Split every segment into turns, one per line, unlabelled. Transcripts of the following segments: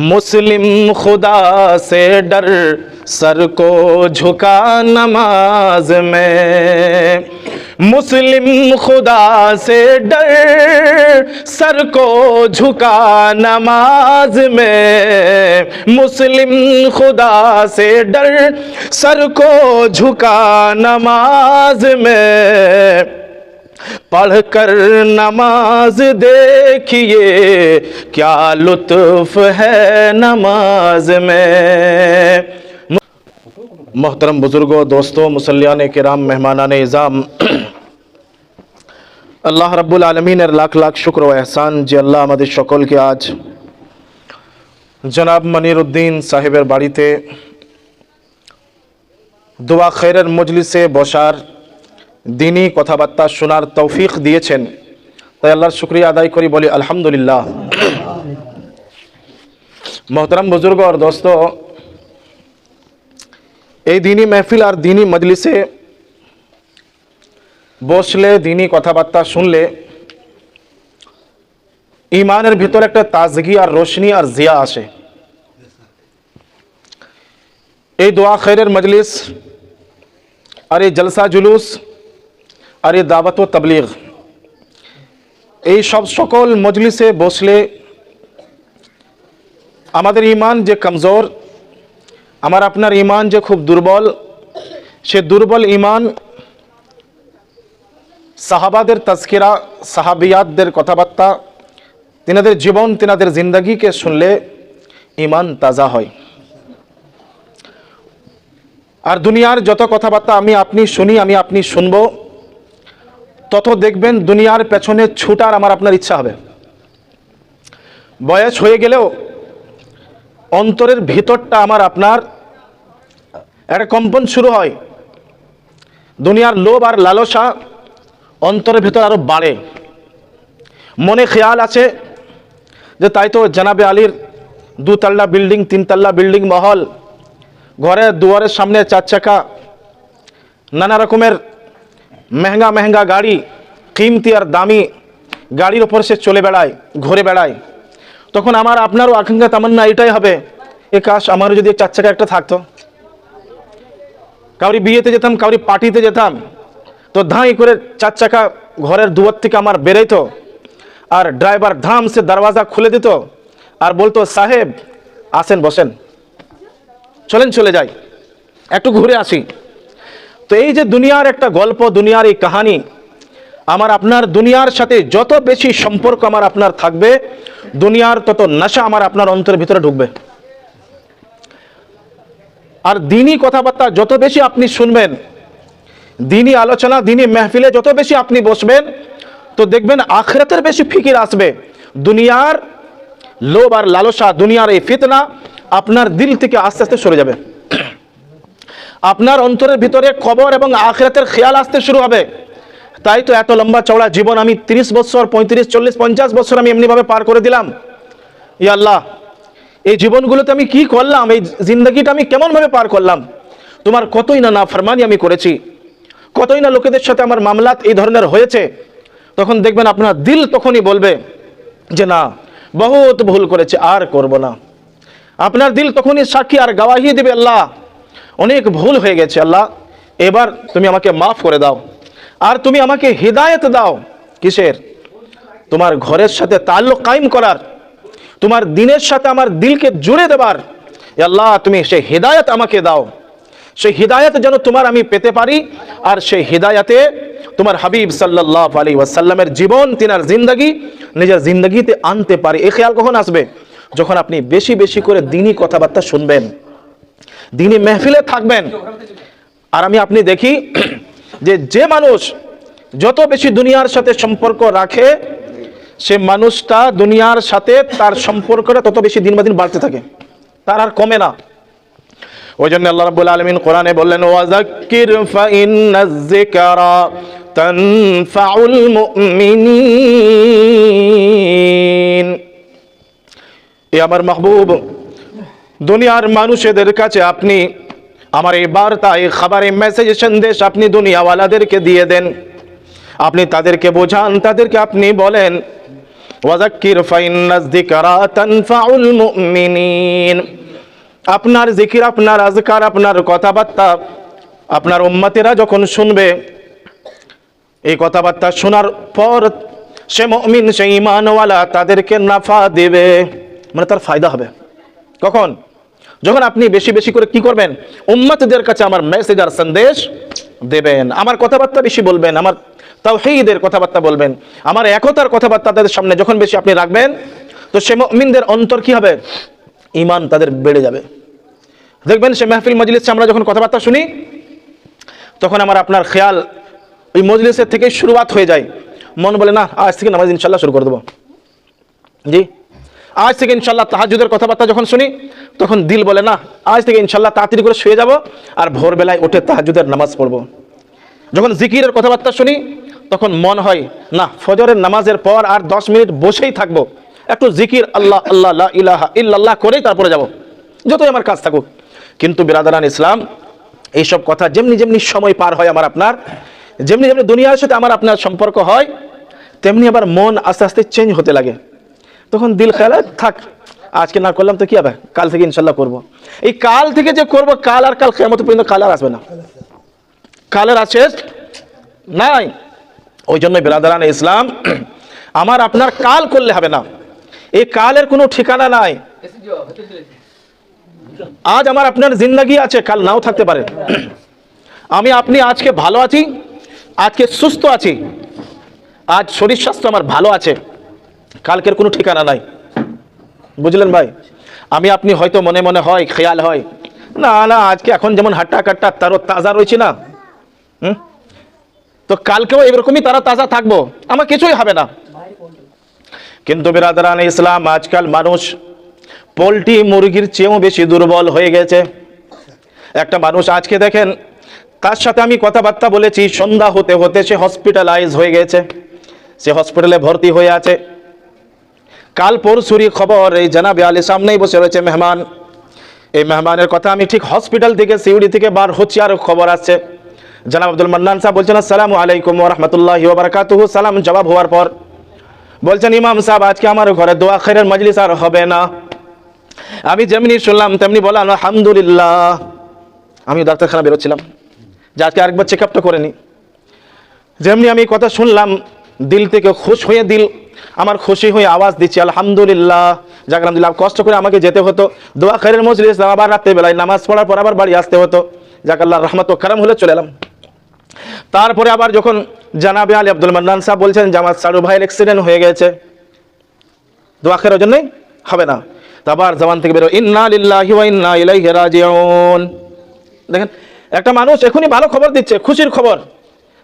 مسلم خدا سے ڈر، سر کو جھکا نماز میں۔ مسلم خدا سے ڈر، سر کو جھکا نماز میں۔ مسلم خدا سے ڈر، سر کو جھکا نماز میں۔ پڑھ کر نماز دیکھیے، کیا لطف ہے نماز میں؟ محترم بزرگوں، دوستوں، مسلیان کرام، مہمانان نظام اللہ رب العالمین لاکھ لاکھ شکر و احسان جی اللہ مد شکل کے آج جناب منیر الدین صاحب باڑی تھے دعا خیرر مجلس بوشار দিনই কথাবার্তা শোনার তৌফিক দিয়েছেন। তাই আল্লাহর শুক্রিয়া আদায় করি, বলি আলহামদুলিল্লাহ। মোহতারাম বুজুর্গ আর দোস্ত, এই দিনই মেহফিল আর দিনই মজলিসে বসলে, দিনই কথাবার্তা শুনলে ইমানের ভিতর একটা তাজগি আর রোশনি আর জিয়া আসে। এই দোয়া খৈরের মজলিস আর এই জলসা জুলুস আর এই দাওয়াত ও তবলিগ। এই সব সকল মজলিসে বসলে আমাদের ইমান যে কমজোর, আমার আপনার ইমান যে খুব দুর্বল, সে দুর্বল ইমান সাহাবাদের তস্কিরা সাহাবিয়াতদের কথাবার্তা, তিনাদের জীবন, তিনাদের জিন্দগিকে শুনলে ইমান তাজা হয়। আর দুনিয়ার যত কথাবার্তা আমি আপনি শুনি, আমি আপনি শুনব। তত দেখবেন দুনিয়ার পেছনে ছুটার আমার আপনার ইচ্ছা হবে। বয়স হয়ে গেলেও অন্তরের ভিতরটা আমার আপনার একটা কম্পন শুরু হয়। দুনিয়ার লোভ আর লালসা অন্তরের ভিতর আরও বাড়ে। মনে খেয়াল আছে যে তাই তো জানাবে আলীর দুতল্লা বিল্ডিং তিনতল্লা বিল্ডিং মহল ঘরে দুয়ারের সামনে চার চাকা, নানা রকমের মেহঙ্গা মেহঙ্গা গাড়ি, কিমতি আর দামি গাড়ির ওপর সে চলে বেড়ায়, ঘুরে বেড়ায়। তখন আমার আপনারও আকাঙ্ক্ষা তামান্না এটাই হবে। এ কাশ আমারও যদি চার চাকা একটা থাকতো। কাউরি বিয়েতে যেতাম, কাউরি পার্টিতে যেতাম, তো ধাঁই করে চার চাকা ঘরের দুয়ার থেকে আমার বেরোইতো। আর ড্রাইভার ধাম সে দরওয়াজা খুলে দিত আর বলতো, সাহেব, আসেন, বসেন। চলেন, চলে যাই। একটু ঘুরে আসি। তো এই যে দুনিয়ার একটা গল্প, দুনিয়ার এই কাহানি, আমার আপনার দুনিয়ার সাথে যত বেশি সম্পর্ক আমার আপনার থাকবে, দুনিয়ার তত নেশা আমার আপনার অন্তরের ভিতরে ঢুকবে। আর দিনই কথাবার্তা যত বেশি আপনি শুনবেন, দিনই আলোচনা, দিনই মেহফিলে যত বেশি আপনি বসবেন, তো দেখবেন আখরাতের বেশি ফিকির আসবে। দুনিয়ার লোভ আর লালসা, দুনিয়ার এই ফিতনা আপনার দিল থেকে আস্তে আস্তে সরে যাবে। আপনার অন্তরের ভিতরে কবর এবং আখরাতের খেয়াল আসতে শুরু হবে। তাই তো এত লম্বা চওড়া জীবন আমি তিরিশ বছর, পঁয়ত্রিশ, চল্লিশ, পঞ্চাশ বছর আমি এমনিভাবে পার করে দিলাম। ই আল্লাহ, এই জীবনগুলোতে আমি কি করলাম? এই জিন্দগিটা আমি কেমনভাবে পার করলাম? তোমার কতই না না ফরমানি আমি করেছি? কতই না লোকেদের সাথে আমার মামলাত এই ধরনের হয়েছে? তখন দেখবেন আপনার দিল তখনই বলবে যে না, বহুত ভুল করেছে, আর করব না। আপনার দিল তখনই সাক্ষী আর গাওয়াহি দেবে আল্লাহ। অনেক ভুল হয়ে গেছে, আল্লাহ। এবার তুমি আমাকে মাফ করে দাও। আর তুমি আমাকে হৃদায়ত দাও। কিসের? তোমার ঘরের সাথে তাল্লুক কায়েম করার, তোমার দিনের সাথে আমার দিলকে জুড়ে দেবার। আল্লাহ, তুমি সেই হৃদায়ত আমাকে দাও। সেই হৃদায়ত যেন তোমার আমি পেতে পারি, আর সেই হৃদায়তে তোমার হাবিব সাল্লাহ আলী ওয়াসাল্লামের জীবন, তিনার জিন্দগি, নিজের জিন্দগিতে আনতে পারি। এ খেয়াল কখন আসবে? যখন আপনি বেশি বেশি করে দিনই কথাবার্তা শুনবেন। দিনই মেহফিলে থাকবেন। আর আমি আপনি দেখি যে যে মানুষ যত বেশি দুনিয়ার সাথে সম্পর্ক রাখে, সে মানুষটা দুনিয়ার সাথে তার সম্পর্কটা তত বেশি দিন বা দিন বাড়তে থাকে। তার আর কমে না। ওই জন্য আল্লাহ রাব্বুল আলামিন কোরআনে বললেন ওয়াজাক্কির ফাইন্নাজ যিকরা তানফাউল মুমিনিন। এ আমার মাহবুব দুনিয়ার মানুষদের কাছে আপনি আমার এই বার্তা, এই খাবারে মেসেজ সন্দেশ আপনি দুনিয়াওয়ালাদেরকে দিয়ে দেন। আপনি তাদেরকে বোঝান, তাদেরকে আপনি বলেন আপনার জিকির, আপনার আজকার, আপনার কথাবার্তা, আপনার উম্মতেরা যখন শুনবে, এই কথাবার্তা শোনার পর সে মমিন, সে ইমানওয়ালা তাদেরকে নাফা দেবে। মানে তার ফায়দা হবে। কখন? যখন আপনি বেশি বেশি করে কি করবেন? উম্মতদের কাছে আমার মেসেজ আর সন্দেশ দেবেন। আমার কথাবার্তা বেশি বলবেন, আমার তাওহীদের কথাবার্তা বলবেন, আমার একতার কথাবার্তা তাদের সামনে যখন বেশি আপনি রাখবেন, তো সে মুমিনদের অন্তর কি হবে? ইমান তাদের বেড়ে যাবে। দেখবেন সে মেহফিল মজলিসে আমরা যখন কথাবার্তা শুনি, তখন আমার আপনার খেয়াল ওই মজলিসের থেকে শুরুয়াত হয়ে যায়। মন বলে, না, আজ থেকে নামাজ ইনশাল্লাহ শুরু করে দেবো। জি? আজ থেকে ইনশাল্লাহ তাহাজুদের কথাবার্তা যখন শুনি, তখন দিল বলে, না, আজ থেকে ইনশাল্লাহ তাড়াতাড়ি করে শুয়ে যাব আর ভোরবেলায় উঠে তাহাজুদের নামাজ পড়ব। যখন জিকিরের কথাবার্তা শুনি, তখন মন হয়, না, ফজরের নামাজের পর আর দশ মিনিট বসেই থাকব। একটু জিকির আল্লাহ আল্লাহ ইলাহা ইল্লাল্লাহ করেই তারপরে যাব। যতই আমার কাজ থাকুক। কিন্তু বিরাদারান ইসলাম, এইসব কথা যেমনি যেমনি সময় পার হয় আমার আপনার, যেমনি যেমনি দুনিয়ার সাথে আমার আপনার সম্পর্ক হয়, তেমনি আবার মন আস্তে আস্তে চেঞ্জ হতে লাগে। তখন দিল হয়, থাক আজকে না করলাম তো কি হবে? কাল থেকে ইনশাল্লাহ করব। এই কাল থেকে যে করব কাল আর কাল কেমন পর্যন্ত কাল আর আসবে না। কালের আছে নাই। ওই জন্য বিরাদারান ইসলাম আমার আপনার কাল করলে হবে না। এই কালের কোনো ঠিকানা নাই। আজ আমার আপনার জিন্দগি আছে কাল নাও থাকতে পারে। আমি আপনি আজকে ভালো আছি আজকে সুস্থ আছি। আজ শরীর স্বাস্থ্য আমার ভালো আছে। কালকের কোনো ঠিকানা নাই। বুঝলেন ভাই? আমি আপনি হয়তো মনে মনে হয়, খেয়াল হয়। না না, আজকে এখন যেমন হাট্টা কাট্টা তারও তাজা রয়েছে না। হুম? তো কালকেও এরকমই তারা তাজা থাকব, আমার কিছুই হবে না। কিন্তু বিরাদরান ইসলাম, আজকাল মানুষ পোলট্রি মুরগির চেয়েও বেশি দুর্বল হয়ে গেছে। একটা মানুষ আজকে দেখেন, তার সাথে আমি কথাবার্তা বলেছি, সন্ধ্যা হতে হতে সে হসপিটালাইজ হয়ে গেছে। সে হসপিটালে ভর্তি হয়ে আছে। কাল পরশুরি খবর, এই জানাবে আলী সামনেই বসে রয়েছে মেহমান। এই মেহমানের কথা আমি ঠিক হসপিটাল থেকে সিউড়ি থেকে বার হচ্ছি আর খবর আসছে জানাব আব্দুল মান্নান সাহেব বলছেন, আসসালামু আলাইকুম রহমতুল্লাহ বারাকাতুহু। সালাম জবাব হওয়ার পর বলছেন, ইমাম সাহেব, আজকে আমার ঘরে দোয়া খেরের মজলিস আর হবে না। আমি যেমনি শুনলাম, তেমনি বলা আলহামদুলিল্লাহ। আমি ডাক্তারখানা বেরোচ্ছিলাম, যে আজকে আরেকবার চেক আপটা করে নিই যেমনি আমি কথা শুনলাম, দিল থেকে খুশ হয়ে দিল। আমার খুশি হয়ে আওয়াজ দিচ্ছি, আলহামদুলিল্লাহ। যাক, আলহামদুলিল্লাহ, কষ্ট করে আমাকে যেতে হতো। দোয়া খেরের মজলিস, আবার রাত্রে বেলায় নামাজ পড়ার পর আবার বাড়ি আসতে হতো। যাক আল্লাহ রহমত ও কারাম হলে চলে এলাম। তারপরে আবার যখন জানাবে আলী আব্দুল মান্নান সাহেব বলছেন আমার সারু ভাইয়ের অ্যাক্সিডেন্ট হয়ে গেছে। দোয়া খেরার জন্যই হবে না। আবার জবান থেকে বেরো ইন্না লিল্লাহি দেখেন, একটা মানুষ এখনই ভালো খবর দিচ্ছে, খুশির খবর।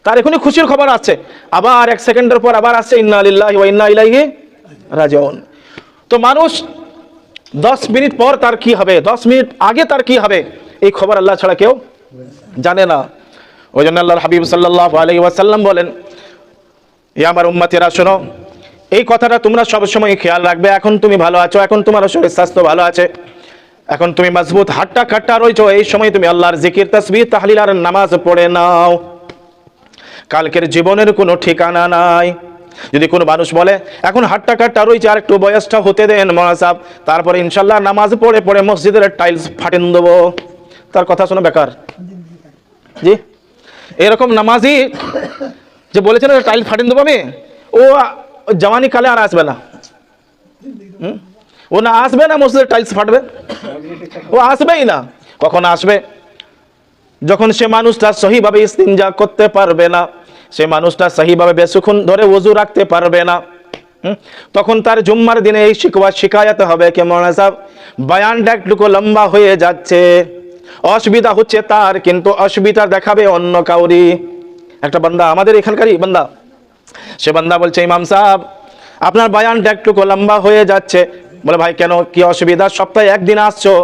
তার এখনই খুশির খবর আছে। আবার এক সেকেন্ডের পর আবার আসছে, ইন্না লিল্লাহি ওয়া ইন্না ইলাইহি রাজিউন। তো মানুষ দশ মিনিট পর তার কি হবে? দশ মিনিট আগে তার কি হবে? এই খবর আল্লাহ ছাড়া কেউ জানে না। ওই জন্য আল্লাহর হাবিব সাল্লাহ আলাই ওয়াসাল্লাম বলেন এ আমার উম্মাতেরা, শোনো, এই কথাটা তোমরা সবসময় খেয়াল রাখবে। এখন তুমি ভালো আছো, এখন তোমার শরীর স্বাস্থ্য ভালো আছে। এখন তুমি মজবুত, হাট্টা খাট্টা রয়েছো এই সময় তুমি আল্লাহর জিকির তসবির তাহলিল আর নামাজ পড়ে নাও। কালকের জীবনের কোনো ঠিকানা নাই। যদি কোনো মানুষ বলে, এখন হাট্টা কাট্টা রয়েছে, আর একটু বয়সটা হতে দেন মহাসাব। তারপরে ইনশাল্লাহ নামাজ পড়ে পড়ে মসজিদের টাইলস ফাটেন দেবো। তার কথা শোনো বেকার। জি? এরকম নামাজি যে বলেছেন টাইল ফাটেন দেবো আমি, ও জওয়ানি কালে আর আসবে না? ও না আসবে না মসজিদের টাইলস ফাটবে। ও আসবেই না। কখন আসবে? যখন সে মানুষটা সহিভাবে ইস্তিনজা করতে পারবে না, সে মানুষটা সহিভাবে বেসুক্ষণ ধরে ওজু রাখতে পারবে না তখন তার জুম্মার দিনে এই শিকওয়া শিকায়ত হবে কে মৌলানা সাহেব? বয়ানটা একটুকু লম্বা হয়ে যাচ্ছে। অসুবিধা হচ্ছে তার, কিন্তু অসুবিধা দেখাবে অন্য কাউরি। একটা বান্দা, আমাদের এখানকারই বান্দা। সে বান্দা বলছে, ইমাম সাহেব, আপনার বায়ানটা একটু লম্বা হয়ে যাচ্ছে। বলে ভাই কেন? কি অসুবিধা? সপ্তাহে একদিন আসছো।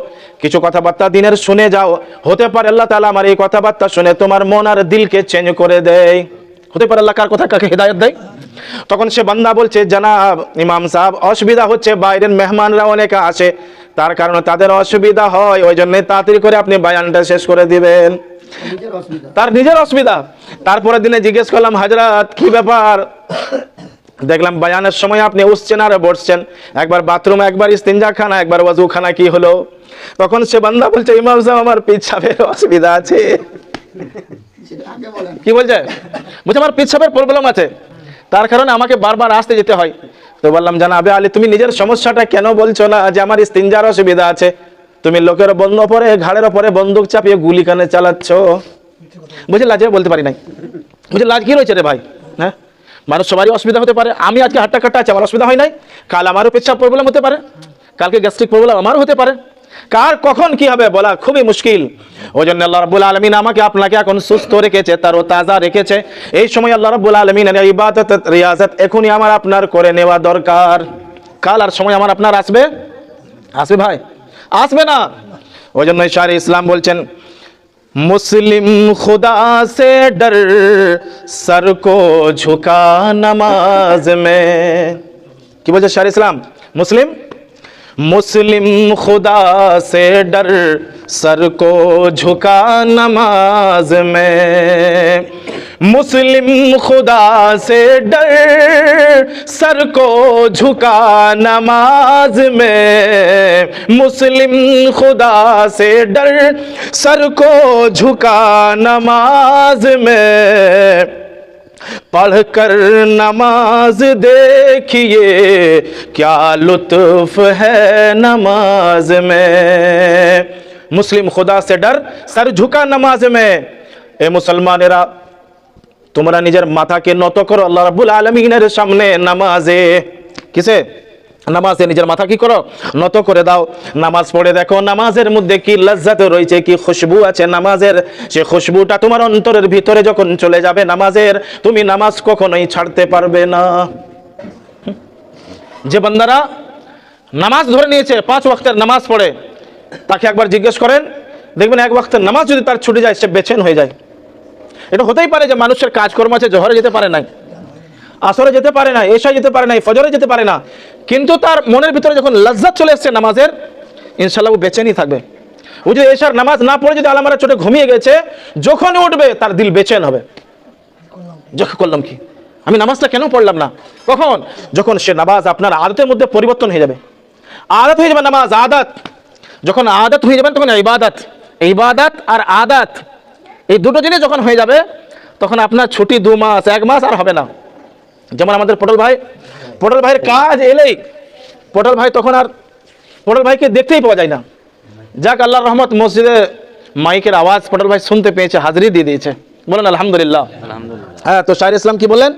কিছু কথাবার্তা দিনের শুনে যাও। হতে পারে আল্লাহ তালা আমার এই কথাবার্তা শুনে তোমার মন আর দিলকে চেঞ্জ করে দেয়। হতে পারে আল্লাহ কার কথা কাকে হেদায়ত দেয়? তখন সে বান্দা বলছে জানাব ইমাম সাহেব অসুবিধা হচ্ছে বাইরের মেহমানরা অনেকে আসে। তার কারণে তাদের অসুবিধা হয়। ওই জন্য তাড়াতাড়ি করে আপনি বায়ানটা শেষ করে দিবেন। তার নিজের অসুবিধা। তারপরে দিনে জিজ্ঞেস করলাম হাজরাত কি ব্যাপার? দেখলাম বায়ানের সময় আপনি উঠছেন আর বসছেন। একবার বাথরুম, একবার ইস্তিনজা খানা একবার ওয়াজু খানা কি হলো? তখন সে বান্দা বলছে, ইমাম সাহেব, আমার পেচ্ছাপের অসুবিধা আছে। কি বলছে? বলছে, আমার পেচ্ছাপের প্রবলেম আছে। তার কারণে আমাকে বারবার আসতে যেতে হয়। তো বললাম, জানাবে আলী, তুমি নিজের সমস্যাটা কেন বলছো না যে আমার ইস্তিনজার অসুবিধা আছে? তুমি লোকের বন্ধ পরে, ঘাড়ের ওপরে বন্দুক চাপিয়ে গুলি কানে চালাচ্ছ? বুঝে লাজে বলতে পারি নাই। বুঝে লাজ কি রয়েছে রে ভাই? হ্যাঁ? মানুষ সবারই অসুবিধা হতে পারে। আমি আজকে হাট্টা কাট্টা আছে, আমার অসুবিধা হয় নাই। কাল আমারও পেচ্ছাপ প্রবলেম হতে পারে। কালকে গ্যাস্ট্রিক প্রবলেম আমারও হতে পারে। কার কখন কি হবে বলা খুবই মুশকিল। ওই জন্য আল্লাহ রাব্বুল আলামিন আমাকে আপনাকে এখন সুস্থ রেখেছে তার ও তাজা রেখেছে। এই সময় আল্লাহ রাব্বুল আলামিনের ইবাদত, রিয়াজত এখনই আমার আপনার করে নেওয়া দরকার। কাল আর সময় আমার আপনার আসবে? আসবে ভাই? আসবে না। ওই জন্য ইসলাম বলছেন مسلم خدا سے ڈر، سر کو جھکا نماز میں۔ کی وجہ شار اسلام؟ مسلم۔ مسلم خدا سے ڈر، سر کو جھکا نماز میں۔ مسلم خدا سے ڈر، سر کو جھکا نماز میں۔ مسلم خدا سے ڈر، سر کو جھکا نماز میں۔ پڑھ کر نماز دیکھیے، کیا لطف ہے نماز میں۔ مسلم خدا سے ڈر، سر جھکا نماز میں۔ اے مسلمان را তোমরা নিজের মাথাকে নত করো, আল্লাহ রাব্বুল আলমিনের সামনে নামাজে। কিসে? নামাজে নিজের মাথা কি করো? নত করে দাও। নামাজ পড়ে দেখো, নামাজের মধ্যে কি লজ্জাত রয়েছে, কি খুশবু আছে নামাজের? সে খুশবুটা তোমার অন্তরের ভিতরে যখন চলে যাবে নামাজের, তুমি নামাজ কখনোই ছাড়তে পারবে না। যে বান্দারা নামাজ ধরে নিয়েছে, পাঁচ ওয়াক্তের নামাজ পড়ে, তাকে একবার জিজ্ঞেস করেন, দেখবেন এক ওয়াক্তের নামাজ যদি তার ছুটে যায়, সে বেছেন হয়ে যায়। এটা হতেই পারে যে মানুষের কাজকর্ম আছে, জহরে যেতে পারে নাই, আসরে যেতে পারে না এশায় যেতে পারে নাই, ফজরে যেতে পারে না। কিন্তু তার মনের ভিতরে যখন লজ্জাত চলে এসছে নামাজের ইনশাল্লাহ ও বেচেনই থাকবে। ও যদি এশার নামাজ না পড়ে যদি আলামারা চোটে ঘুমিয়ে গেছে, যখন উঠবে তার দিল বেচেন হবে যখন করলাম কি? আমি নামাজটা কেন পড়লাম না? কখন? যখন সে নামাজ আপনার আদতের মধ্যে পরিবর্তন হয়ে যাবে। আদত হয়ে যাবে নামাজ, আদাত। যখন আদত হয়ে যাবেন তখন ইবাদত। ইবাদত আর আদাত। এই দুটো জিনিস যখন হয়ে যাবে তখন আপনার ছুটি দু মাস এক মাস আর হবে না। যেমন আমাদের পটল ভাই পটল ভাইয়ের কাজ এলেই পটল ভাই তখন আর পটল ভাইকে দেখতেই পাওয়া যায় না। যাক আল্লাহ রহমত মসজিদে মাইকের আওয়াজ পটল ভাই শুনতে পেয়েছে হাজরি দিয়ে দিয়েছে। বলেন আলহামদুলিল্লাহ। হ্যাঁ তো শাহর ইসলাম কি বলেন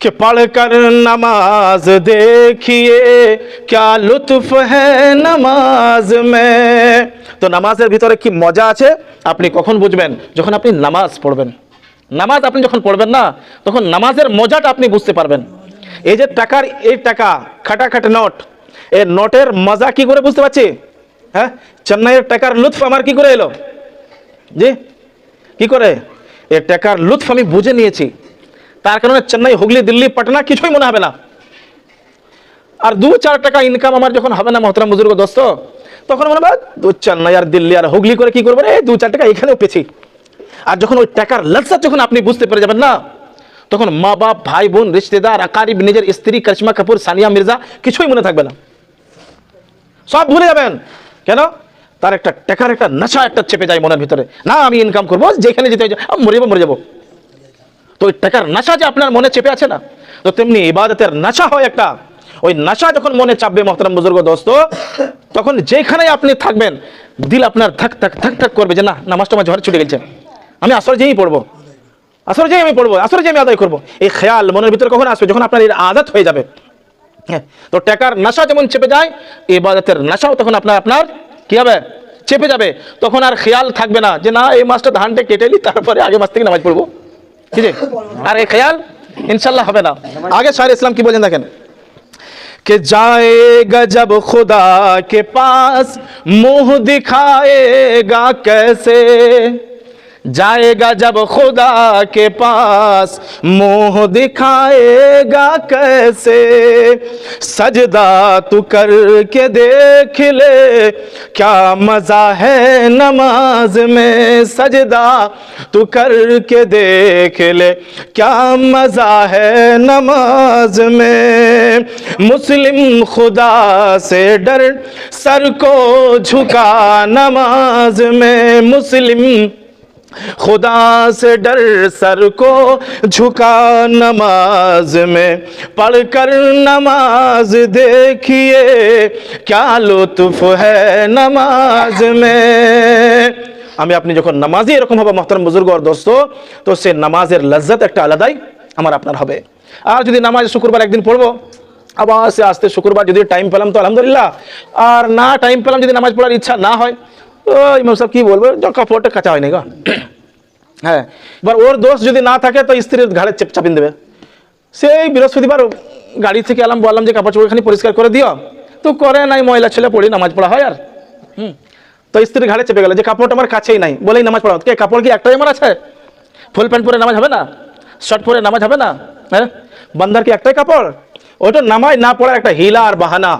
কে পড় কর নমাজ দেখিয়ে ক্যা লুৎফ হ্যাঁ মে? তো নামাজের ভিতরে কি মজা আছে? আপনি কখন বুঝবেন? যখন আপনি নামাজ পড়বেন। নামাজ আপনি যখন পড়বেন না, তখন নামাজের মজাটা আপনি বুঝতে পারবেন। এই যে টাকার, এই টাকা, খাটাখাট নোট, এই নোটের মজা কি করে বুঝতে পারছি? হ্যাঁ? চেন্নাইয়ের টাকার লুৎফ আমার কি করে এলো? জি? কি করে? এ টাকার লুৎফ আমি বুঝে নিয়েছি। তার কারণে চেন্নাই, হুগলি, দিল্লি, পাটনা কিছুই মনে হবে না। আর দু চার টাকা ইনকাম আমার যখন হবে না মহতরাম বুজুর্গ দোস্ত তখন মনে হবে দু চেন্নাই আর দিল্লি আর হুগলি করে কি করব রে? দু চার টাকা এখানেও পেছি। আর যখন ওই টাকার লজ্জা যখন আপনি বুঝতে পেরে যাবেন না তখন মা বাপ ভাই বোন রিশতেদার আকারিব নিজের স্ত্রী করিশ্মা কাপুর সানিয়া মির্জা কিছুই মনে থাকবে না। সব ভুলে যাবেন। কেন? তার একটা টাকার একটা নেশা একটা চেপে যায় মনের ভিতরে। না আমি ইনকাম করব যেখানে যেতে হয়, মরে যাব মরে যাব। তো ওই টাকার নেশা যে আপনার মনে চেপে আছে না তো তেমনি ইবাদতের নেশা হয় একটা। ওই নেশা যখন মনে চাপবে, মহতরম বুজুর্গ দোস্ত, তখন যেখানে আপনি থাকবেন, দিল আপনার থাক থাক থাক থাক করবে যে না, নামাজটা আমার ঝড়ে ছুটে গেছে। আমি আসর যেই পড়ব। আসর যেই আমি পড়ব, আসর যে আমি আদায় করব। এই খেয়াল মনের ভিতরে কখন আসবে? যখন আপনার এর আদত হয়ে যাবে। হ্যাঁ তো টাকার নাশা যেমন চেপে যায়, ইবাদতের নাশাও তখন আপনার আপনার কি হবে? চেপে যাবে। তখন আর খেয়াল থাকবে না যে না, এই মাসটা ধানটা কেটে নি তারপরে আগে মাস থেকে নামাজ পড়ব। ঠিক আছে আর এই খেয়াল ইনশাল্লাহ হবে না। আগে শাহ ইসলাম কি বলেন দেখেন? کہ جائے گا جب خدا کے پاس منہ دکھائے گا کیسے؟ جائے گا جب خدا کے پاس، منہ دکھائے گا کیسے؟ سجدہ تو کر کے دیکھ لے، کیا مزہ ہے نماز میں؟ سجدہ تو کر کے دیکھ لے، کیا مزہ ہے نماز میں؟ مسلم خدا سے ڈر، سر کو جھکا نماز میں، مسلم खुदा से डर सर को झुका नमाज में पढ़कर नमाज देखिए क्या लुत्फ है नमाज में আমি আপনি যখন নামাজই এরকম হবে মহতারাম বুজুর্গ আর দোস্ত তো সে নামাজের লজ্জত একটা আলাদাই আমার আপনার হবে আর যদি নামাজ শুক্রবার একদিন পড়বো আবার সে আসতে শুক্রবার যদি টাইম পেলাম তো আলহামদুলিল্লাহ আর না টাইম পেলাম যদি নামাজ পড়ার ইচ্ছা না হয় তো ইমাম সাহেব কি বলবো যা কাপড়টা কাঁচা হয়নি গা হ্যাঁ। এবার ওর দোষ যদি না থাকে, তো স্ত্রীর ঘাড়ে চেপ চাপিন দেবে। সেই বৃহস্পতিবার গাড়ি থেকে এলাম বললাম যে, কাপড় চোপড়খানি পরিষ্কার করে দিও। তো করে নাই ময়লা ছেলে, পড়ি, নামাজ পড়া হয় আর। হুম। তো স্ত্রীর ঘাড়ে চেপে গেল যে, কাপড়টা আমার কাছেই নাই। বলেই নামাজ পড়া কে, কাপড় কি একটাই আমার আছে? ফুল প্যান্ট পরে নামাজ হবে না? শার্ট পরে নামাজ হবে না? হ্যাঁ? বান্দার কি একটাই কাপড়? ওটা নামাজ না পড়ার একটা হিলা আর বাহানা।